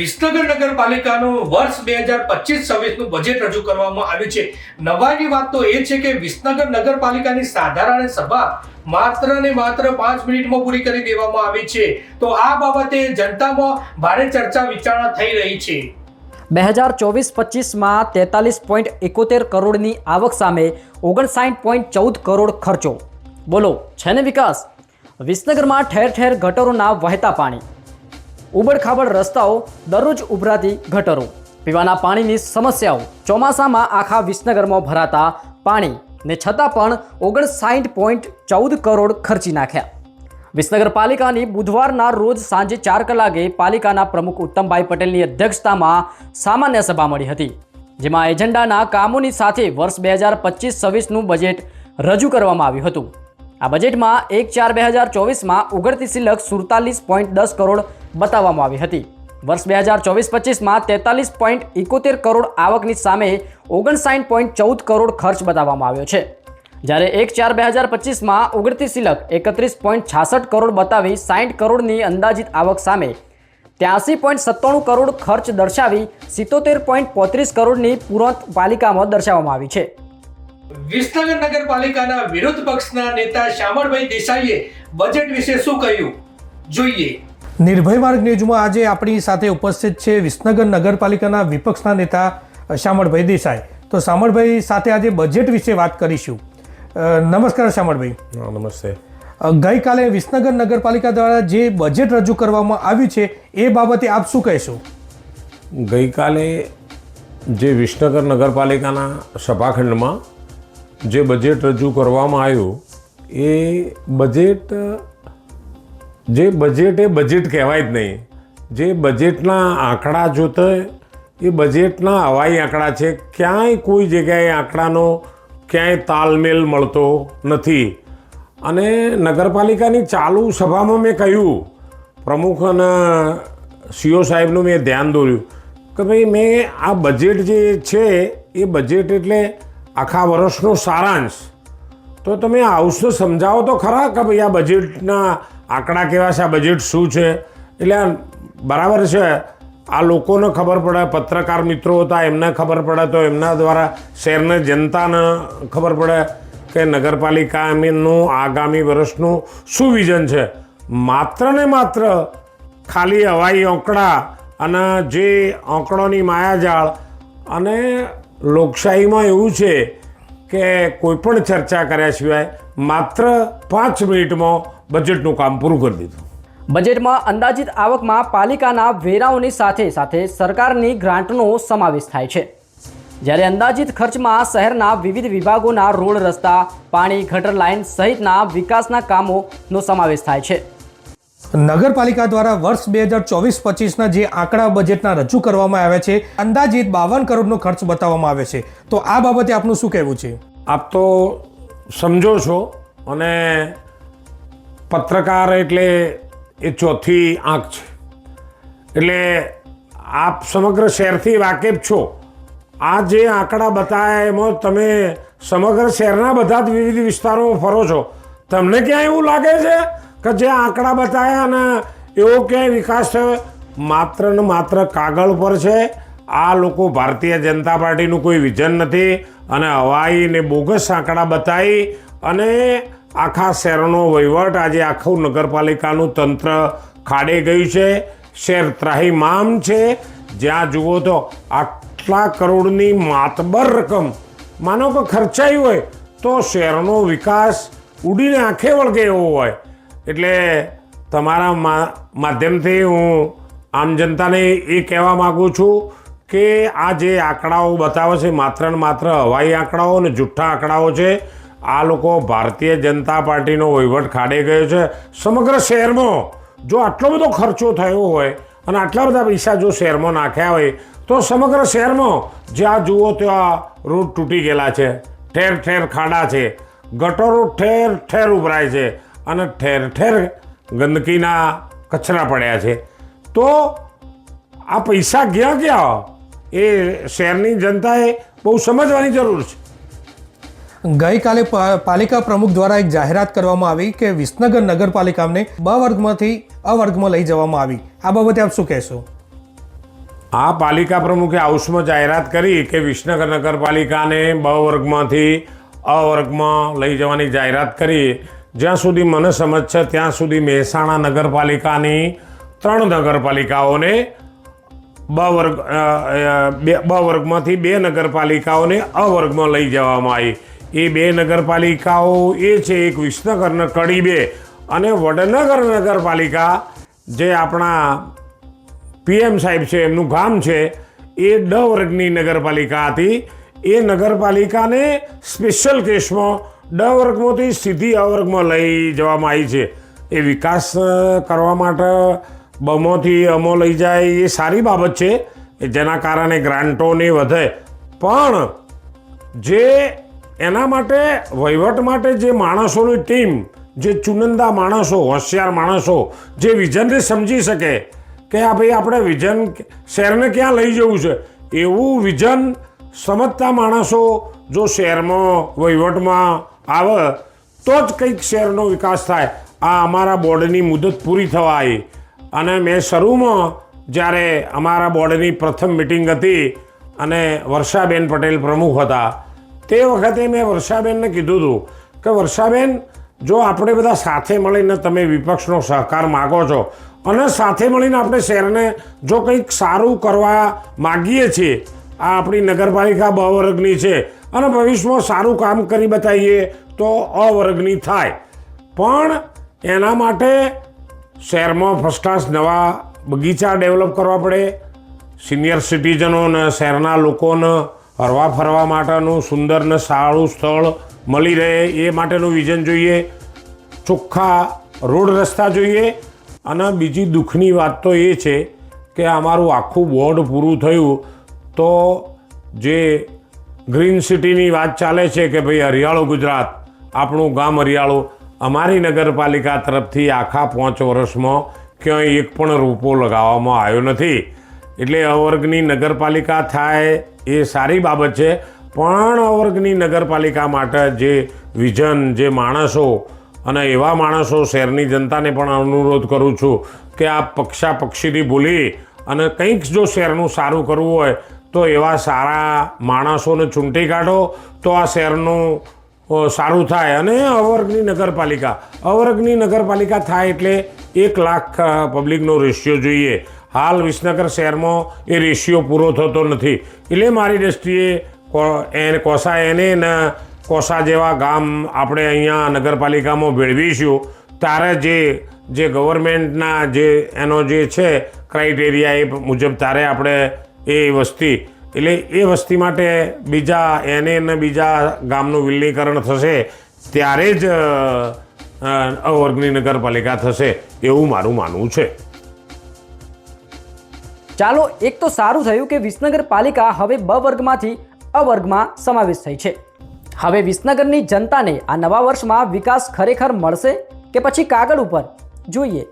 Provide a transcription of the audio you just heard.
વિસનગર નગરપાલિકાનું વર્ષ બે હજાર પચીસ છવ્વીસનું બજેટ રજૂ કરવામાં આવ્યું છે. નવાઈની વાત તો એ છે કે વિસનગર નગરપાલિકાની સાધારણ સભા માત્ર ને માત્ર પાંચ મિનિટમાં પૂરી કરી દેવામાં આવી છે. તો આ બાબતે જનતામાં ભારે ચર્ચા વિચારણા થઈ રહી છે. બે હજાર ચોવીસ પચીસમાં તેતાલીસ પોઈન્ટ એકોતેર કરોડની આવક સામે ઓગણસાઠ પોઈન્ટ ચૌદ કરોડ ખર્ચો. બોલો, છે ને વિકાસ? વિસનગરમાં ઠેર ઠેર ગટરોના વહેતા પાણી. ઉબડખાબડ રસ્તાઓ દરરોજ ઉભરાતી ગટરો. પીવાના પાણીની સમસ્યાઓ. ચોમાસામાં આખા વિસનગરમાં ભરાતા પાણી ને છતાં પણ ઓગણસાઠ પોઈન્ટ ચૌદ કરોડ ખર્ચી નાખ્યા. વિસનગર પાલિકાની બુધવારના રોજ સાંજે ચાર કલાકે પાલિકાના પ્રમુખ ઉત્તમભાઈ પટેલની અધ્યક્ષતામાં સામાન્ય સભા મળી હતી, જેમાં એજન્ડાના કામોની સાથે વર્ષ બે હજાર પચીસ છવ્વીસનું બજેટ રજૂ કરવામાં આવ્યું હતું. આ બજેટમાં એક ચાર બે હજાર ચોવીસમાં ઉઘડતી સિલક સુડતાલીસ પોઈન્ટ દસ કરોડ બતાવવામાં આવી હતી. વર્ષ બે હજાર ચોવીસ પચીસમાં તેતાલીસ પોઈન્ટ એકોતેર કરોડ આવકની સામે ઓગણસાઠ પોઈન્ટ ચૌદ કરોડ ખર્ચ બતાવવામાં આવ્યો છે. જ્યારે એક ચાર બે હજાર પચીસમાં ઓગણત્રીસ સિલક એકત્રીસ પોઈન્ટ છાસઠ કરોડ બતાવી સાઠ કરોડની અંદાજિત આવક સામે ત્યાસી પોઈન્ટ સત્તાણું કરોડ ખર્ચ દર્શાવી સિત્તોતેર પોઈન્ટ પોત્રીસ કરોડની પુરંત પાલિકામાં દર્શાવવામાં આવી છે. વિસનગર નગરપાલિકાના વિરોધ પક્ષના નેતા શ્યામળભાઈ દેસાઈએ બજેટ વિશે શું કહ્યું? જોઈએ. નિર્ભય માર્ગ ન્યૂઝમાં આજે આપણી સાથે ઉપસ્થિત છે વિસનગર નગરપાલિકાના વિપક્ષના નેતા શામળભાઈ દેસાઈ. તો શામળભાઈ સાથે આજે બજેટ વિશે વાત કરીશું. નમસ્કાર શામળભાઈ. નમસ્તે. ગઈકાલે વિસનગર નગરપાલિકા દ્વારા જે બજેટ રજૂ કરવામાં આવ્યું છે એ બાબતે આપ શું કહેશો? ગઈકાલે જે વિસનગર નગરપાલિકાના સભાખંડમાં જે બજેટ રજૂ કરવામાં આવ્યું એ બજેટ જે બજેટ એ બજેટ કહેવાય જ નહીં. જે બજેટના આંકડા જોતો એ બજેટના હવાઈ આંકડા છે. ક્યાંય કોઈ જગ્યાએ આંકડાનો ક્યાંય તાલમેલ મળતો નથી. અને નગરપાલિકાની ચાલુ સભામાં મેં કહ્યું, પ્રમુખ અને સીઓ સાહેબનું મેં ધ્યાન દોર્યું કે ભાઈ મેં આ બજેટ જે છે, એ બજેટ એટલે આખા વર્ષનો સારાંશ. તો તમે હાઉસને સમજાવો તો ખરા કે ભાઈ આ બજેટના આંકડા કેવા છે, આ બજેટ શું છે? એટલે બરાબર છે. આ લોકોને ખબર પડે, પત્રકાર મિત્રો હતા, એમને ખબર પડે તો એમના દ્વારા શહેરને, જનતાને ખબર પડે કે નગરપાલિકાનું આગામી વર્ષનું શું વિઝન છે. માત્ર ને માત્ર ખાલી હવાઈ આંકડા અને જે આંકડોની માયાજાળ અને લોકશાહીમાં એવું છે કે કોઈ પણ ચર્ચા કર્યા સિવાય માત્ર પાંચ મિનિટમાં બજેટનું કામ પૂરું કરી દીધું. બજેટમાં અંદાજિત આવકમાં પાલિકાના વેરાઓની સાથે સાથે સરકારની ગ્રાન્ટનો સમાવેશ થાય છે. જ્યારે અંદાજિત ખર્ચમાં શહેરના વિવિધ વિભાગોના રોડ રસ્તા પાણી ગટર લાઇન સહિતના વિકાસના કામોનો સમાવેશ થાય છે. નગરપાલિકા દ્વારા વર્ષ બે હજાર ચોવીસ પચીસના જે આંકડા બજેટના રજૂ કરવામાં આવ્યા છે અંદાજિત બાવન કરોડનો ખર્ચ બતાવવામાં આવે છે. તો આ બાબતે આપનું શું કહેવું છે? આપ તો સમજો છો અને પત્રકાર એટલે એ ચોથી આંખ છે. એટલે આપ સમગ્ર શહેરથી વાકેફ છો. આ જે આંકડા બતાવ્યા એમાં તમે સમગ્ર શહેરના બધા જ વિવિધ વિસ્તારોમાં ફરો છો. તમને ક્યાંય એવું લાગે છે કે જે આંકડા બતાવ્યા અને એવો ક્યાંય વિકાસ થયો? માત્ર ને માત્ર કાગળ પર છે. આ લોકો ભારતીય જનતા પાર્ટીનું કોઈ વિઝન નથી અને હવાઈને બોગસ આંકડા બતાવી અને આખા શહેરનો વહીવટ આજે આખું નગરપાલિકાનું તંત્ર ખાડે ગયું છે. શહેર ત્રાહીમામ છે. જ્યાં જુઓ તો આટલા કરોડની માતબર રકમ. માનો કે ખર્ચાઈ હોય તો શહેરનો વિકાસ ઉડીને આંખે વળગે એવો હોય. એટલે તમારા માધ્યમથી હું આમ જનતાને એ કહેવા માગું છું કે આ જે આંકડાઓ બતાવે છે માત્ર ને માત્ર હવાઈ આંકડાઓ અને જુઠ્ઠા આંકડાઓ છે, આ લોકો ભારતીય જનતા પાર્ટીનો વહીવટ ખાડે ગયો છે. સમગ્ર શહેરમાં જો આટલો બધો ખર્ચો થયો હોય અને આટલા બધા પૈસા જો શહેરમાં નાખ્યા હોય, તો સમગ્ર શહેરમાં જ્યાં જુઓ ત્યાં રોડ તૂટી ગયેલા છે. ઠેર ઠેર ખાડા છે. ગટરો ઠેર ઠેર ઉભરાય છે અને ઠેર ઠેર ગંદકીના કચરા પડ્યા છે. તો આ પૈસા ગયા ગયા? એ શહેરની જનતાએ બહુ સમજવાની જરૂર છે. ગઈકાલે પાલિકા પ્રમુખ દ્વારા એક જાહેરાત કરવામાં આવી કે વિસનગર નગરપાલિકાને બ વર્ગમાંથી અ વર્ગમાં લઈ જવામાં આવી. આ બાબતે આપ શું કહેશો? આ પાલિકા પ્રમુખે હાઉસમાં જાહેરાત કરી કે વિસનગર નગરપાલિકાને બ વર્ગમાંથી અ વર્ગમાં લઈ જવાની જાહેરાત કરી. જ્યાં સુધી મને સમજ છે ત્યાં સુધી મહેસાણા નગરપાલિકાની ત્રણ નગરપાલિકાઓને બ વર્ગ બે બ વર્ગમાંથી બે નગરપાલિકાઓને અ વર્ગમાં લઈ જવામાં આવી. એ બે નગરપાલિકાઓ એ છે એક વિસનગરના કડી બે અને વડનગર નગરપાલિકા જે આપણા પીએમ સાહેબ છે, એમનું ગામ છે, એ ડ વર્ગની નગરપાલિકા હતી. એ નગરપાલિકાને સ્પેશિયલ કેસમાં ડ વર્ગમાંથી સીધી અ વર્ગમાં લઈ જવામાં આવી છે. એ વિકાસ કરવા માટે બમોથી અમો લઈ જાય, એ સારી બાબત છે જેના કારણે ગ્રાન્ટોને વધે. પણ જે એના માટે, વહીવટ માટે જે માણસોની ટીમ, જે ચુનંદા માણસો, હોશિયાર માણસો, જે વિઝનને સમજી શકે કે આ ભાઈ આપણે વિઝન શહેરને ક્યાં લઈ જવું છે? એવું વિઝન સમજતા માણસો જો શહેરમાં વહીવટમાં આવે, તો જ કંઈક શહેરનો વિકાસ થાય. આ અમારા બોર્ડની મુદત પૂરી થવા આવી અને મેં શરૂમાં જ્યારે અમારા બોર્ડની પ્રથમ મિટિંગ હતી અને વર્ષાબેન પટેલ પ્રમુખ હતા, તે વખતે મેં વર્ષાબેનને કીધું હતું કે, વર્ષાબેન, જો આપણે બધા સાથે મળીને તમે વિપક્ષનો સહકાર માગો છો અને સાથે મળીને આપણે શહેરને જો કંઈક સારું કરવા માગીએ છીએ, આ આપણી નગરપાલિકા બ વર્ગની છે અને ભવિષ્યમાં સારું કામ કરી બતાવીએ તો અ વર્ગની થાય. પણ એના માટે શહેરમાં ફર્સ્ટ ક્લાસ નવા બગીચા ડેવલપ કરવા પડે. સિનિયર સિટીઝનોને શહેરના લોકોને હરવા ફરવા માટેનું સુંદર ને સારું સ્થળ મળી રહે એ માટેનું વિઝન જોઈએ. ચોખ્ખા રોડ રસ્તા જોઈએ. અને બીજી દુઃખની વાત તો એ છે કે અમારું આખું બોર્ડ પૂરું થયું તો જે ગ્રીન સિટીની વાત ચાલે છે કે ભાઈ હરિયાળો ગુજરાત, આપણું ગામ હરિયાળું અમારી નગરપાલિકા તરફથી આખા પાંચ વર્ષમાં ક્યાંય એક પણ રૂપો લગાવવામાં આવ્યો નથી. એટલે અવર્ગની નગરપાલિકા થાય એ સારી બાબત છે. પણ અવર્ગની નગરપાલિકા માટે જે વિઝન જે માણસો અને એવા માણસો શહેરની જનતાને પણ અનુરોધ કરું છું કે આ પક્ષા પક્ષીથી ભૂલી અને કંઈક જો શહેરનું સારું કરવું હોય તો એવા સારા માણસોને ચૂંટી કાઢો. તો આ શહેરનું સારું થાય અને અવર્ગની નગરપાલિકા. અવર્ગની નગરપાલિકા થાય એટલે એક લાખ પબ્લિકનો રેશિયો જોઈએ. હાલ વિસનગર શહેરમાં એ રેશિયો પૂરો થતો નથી. એટલે મારી દૃષ્ટિએ કો- એને કોસા એને કોસા જેવા ગામ આપણે અહીંયા નગરપાલિકામાં ભેળવીશું તારે જે જે ગવર્મેન્ટના જે, એનો જે છે ક્રાઇટેરિયા એ મુજબ તારે આપણે એ વસ્તી એટલે એ વસ્તી માટે બીજા એને બીજા ગામનું વિલીનીકરણ થશે, ત્યારે જ અવર્ગની નગરપાલિકા થશે એવું મારું માનવું છે. ચાલો, એક તો સારું થયું કે વિસનગર પાલિકા હવે બ વર્ગમાંથી અવર્ગમાં સમાવેશ થઈ છે. હવે વિસનગરની જનતાને આ નવા વર્ષમાં વિકાસ ખરેખર મળશે કે પછી કાગળ ઉપર? જોઈએ.